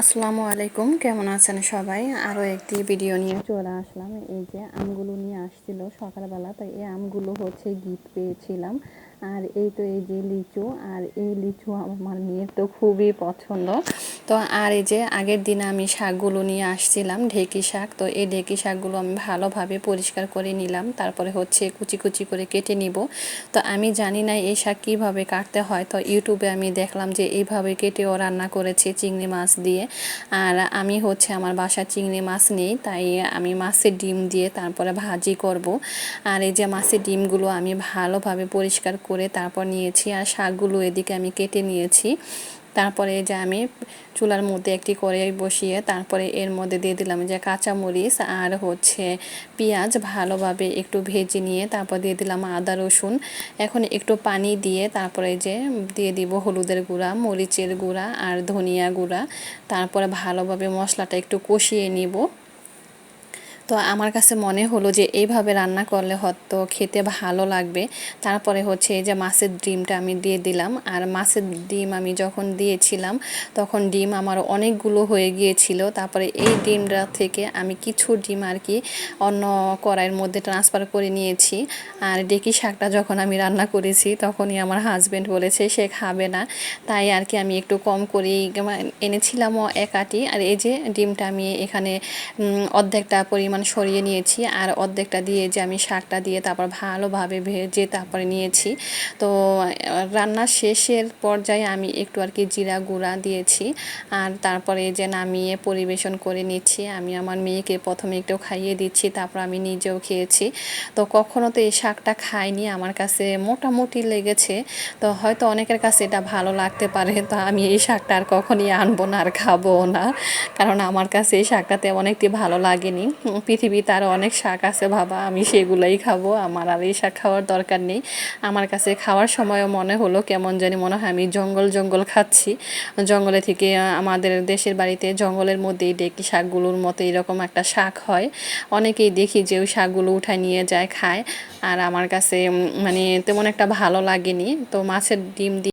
আসসালামু আলাইকুম, কেমন আছেন সবাই? আরও একটি ভিডিও নিয়ে চলে আসলাম। এই যে আমগুলো নিয়ে আসছিল সকালবেলা, তাই এই আমগুলো হচ্ছে গিফট পেয়েছিলাম। আর এই তো এই যে লিচু, আর এই লিচু আমার মেয়ের তো খুবই পছন্দ। তো আর এই যে আগের দিন আমি শাকগুলো নিয়ে আসছিলাম, ঢেকি শাক। তো এই ঢেকি শাকগুলো আমি ভালোভাবে পরিষ্কার করে নিলাম, তারপরে হচ্ছে কুচি কুচি করে কেটে নিব। তো আমি জানি না এই শাক কীভাবে কাটতে হয়, তো ইউটিউবে আমি দেখলাম যে এইভাবে কেটেও রান্না করেছে চিংড়ি মাছ দিয়ে। আর আমি হচ্ছে আমার বাসায় চিংড়ি মাছ নেই, তাই আমি মাছের ডিম দিয়ে তারপরে ভাজি করব। আর এই যে মাছের ডিমগুলো আমি ভালোভাবে পরিষ্কার করে তারপর নিয়েছি আর শাকগুলো এদিকে আমি কেটে নিয়েছি। তারপরে যে আমি চুলার মধ্যে একটি কড়াই বসিয়ে তারপরে এর মধ্যে দিয়ে দিলাম যে কাঁচামরিচ আর হচ্ছে পেঁয়াজ ভালোভাবে একটু ভেজে নিয়ে তারপর দিয়ে দিলাম আদা রসুন। এখন একটু পানি দিয়ে তারপরে যে দিয়ে দিব হলুদের গুঁড়া, মরিচের গুঁড়া আর ধনিয়া গুঁড়া। তারপরে ভালোভাবে মশলাটা একটু কষিয়ে নিব। তো আমার কাছে মনে হলো যে এইভাবে রান্না করলে হয়তো খেতে ভালো লাগবে। তারপরে হচ্ছে এই যে মাছের ডিমটা আমি দিয়ে দিলাম। আর মাছের ডিম আমি যখন দিয়েছিলাম, তখন ডিম আমার অনেকগুলো হয়ে গিয়েছিল। তারপরে এই ডিমটা থেকে আমি কিছু ডিম আর কি অন্য কড়াইয়ের মধ্যে ট্রান্সফার করে নিয়েছি। আর ডেকি শাকটা যখন আমি রান্না করেছি, তখনই আমার হাজব্যান্ড বলেছে, সে খাবে না। তাই আর কি আমি একটু কম করেই এনেছিলামও এক আটি। আর এই যে ডিমটা আমি এখানে অর্ধেকটা পরিমাণ পরিমাণ সরিয়ে নিয়েছি আর অর্ধেকটা দিয়ে যে আমি শাকটা দিয়ে তারপর ভালোভাবে ভেজে তারপরে নিয়েছি। তো রান্নার শেষের পর্যায়ে আমি একটু আর কি জিরা গুঁড়া দিয়েছি আর তারপরে যে নামিয়ে পরিবেশন করে নিচ্ছি। আমি আমার মেয়েকে প্রথমে একটু খাইয়ে দিচ্ছি, তারপর আমি নিজেও খেয়েছি। তো কখনো তো এই শাকটা খাইনি, আমার কাছে মোটামুটি লেগেছে। তো হয়তো অনেকের কাছে এটা ভালো লাগতে পারে, তো আমি এই শাকটা আর কখনই আনব না আর খাব না। কারণ আমার কাছে এই শাকটা তেমন একটি ভালো লাগেনি। পৃথিবীতে আরও অনেক শাক আছে, বাবা। আমি সেগুলোই খাব। আমার আর এই শাক খাওয়ার দরকার নেই। আমার কাছে খাওয়ার সময়ও মনে হলো কেমন জানি মনে হয় আমি জঙ্গল জঙ্গল খাচ্ছি। জঙ্গলে থেকে আমাদের দেশের বাড়িতে জঙ্গলের মধ্যেই ডেকি শাকগুলোর মতো এরকম একটা শাক হয়। অনেকেই দেখি যে ওই শাকগুলো উঠায় নিয়ে যায়, খায়। আর আমার কাছে মানে তেমন একটা ভালো লাগেনি। তো মাছের ডিম দিয়ে